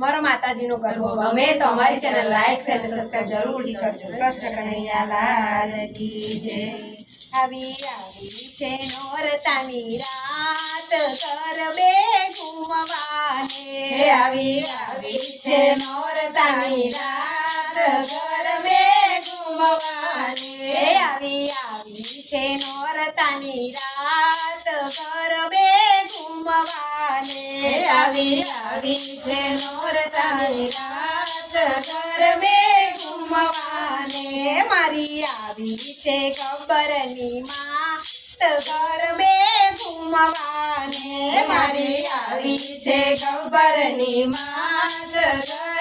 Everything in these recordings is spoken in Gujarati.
મારો માતાજીનો ગરબો ગમે તો અમારી ચેનલ લાઈક શેર સબસ્ક્રાઇબ જરૂરથી કરજો. કૃષ્ણ કનૈયા લાલ કી જય. આવી આવી છે નોરતાની રાત ગરબે ઘૂમવાને. આવી આવી છે નોરતાની રાત ગરબે ઘૂમવાને. આવી આવી છે નોરતાની રાત ગરબે ઘૂમવાને. આવી આવી છે નોરતાની રાત ગરબે ઘુમવાને મારી આવી છે ગબ્બરની માત ગરબે ઘુમવાને મારી આવી છે ગબ્બરની માં ગરબે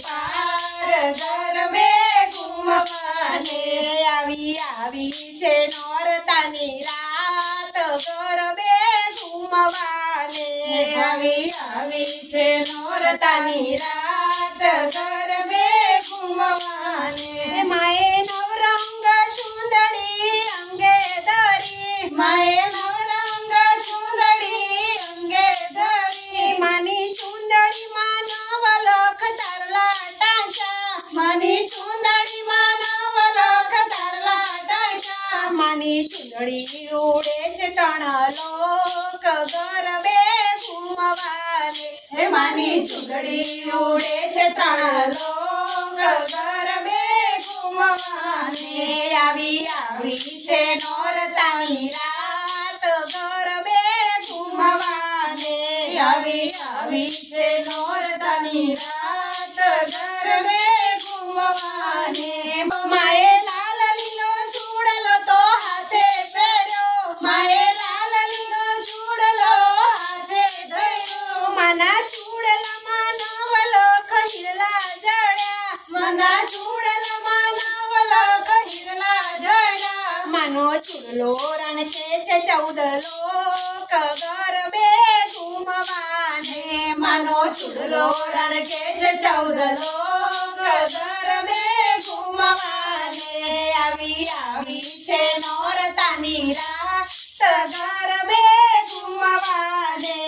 પાર ગરબે ઘૂમવાને આવી આવી છે નોરતાની રાત. ગરબે ઘૂમવાને આવી આવી છે નોરતાની રાત. ગરબે માની ચૂંદડી ઉડે છે તણ લોક ગરબે ઘુમવાને હે માની ચૂંદડી ઉડે છે તણ લોક ગરબે ઘુમવાને આવી આવી છે નોરતાની રાત જડ્યા માનો ચૂડલો રણકે છે ચૌદ લોક ગરબે ઘૂમવાને માનો ચૂડલો રણકે છે ચૌદ લોક ગરબે ઘૂમવાને આવી આવી છે નોરતાની રાત ગરબે ઘૂમવાને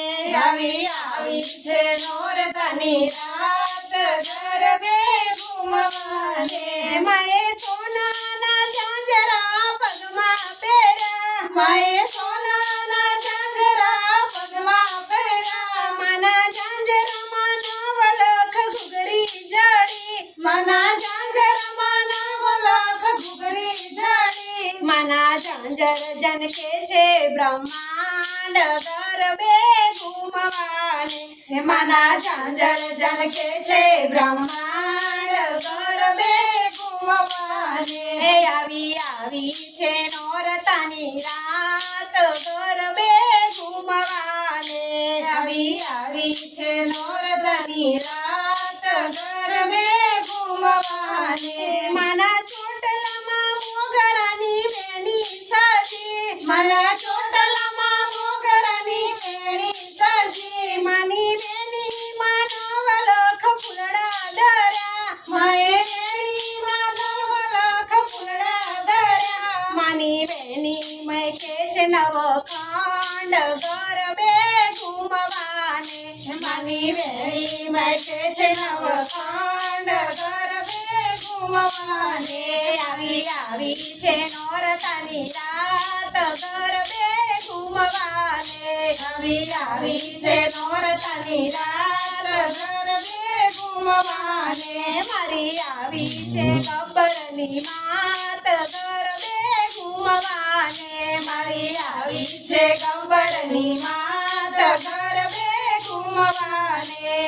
આવી આવી છે નોરતાની રાત ગરબે ઘૂમવાને માએ ઝાંઝર જનકે છે બ્રહ્માંડ ગરબે ઘૂમવાને હે માના ઝાંઝર જનકે છે બ્રહ્માંડ ગરબે ઘૂમવાને આવી આવી છે બેની મેં કે છે નવખંડ ગરબે ઘૂમવાને. માની વેળી મેં નવ ખાંડ ગરબે ઘૂમવાને. આવી આવી છે નોરતાની રાત ગરબે ઘૂમવાને. આવી આવી છે નોરતાની રાત ગરબે ઘૂમવાને. મારી આવી છે ગબ્બરની માત મારી આવી છે કંબળની માત ગરબે ઘુમવાને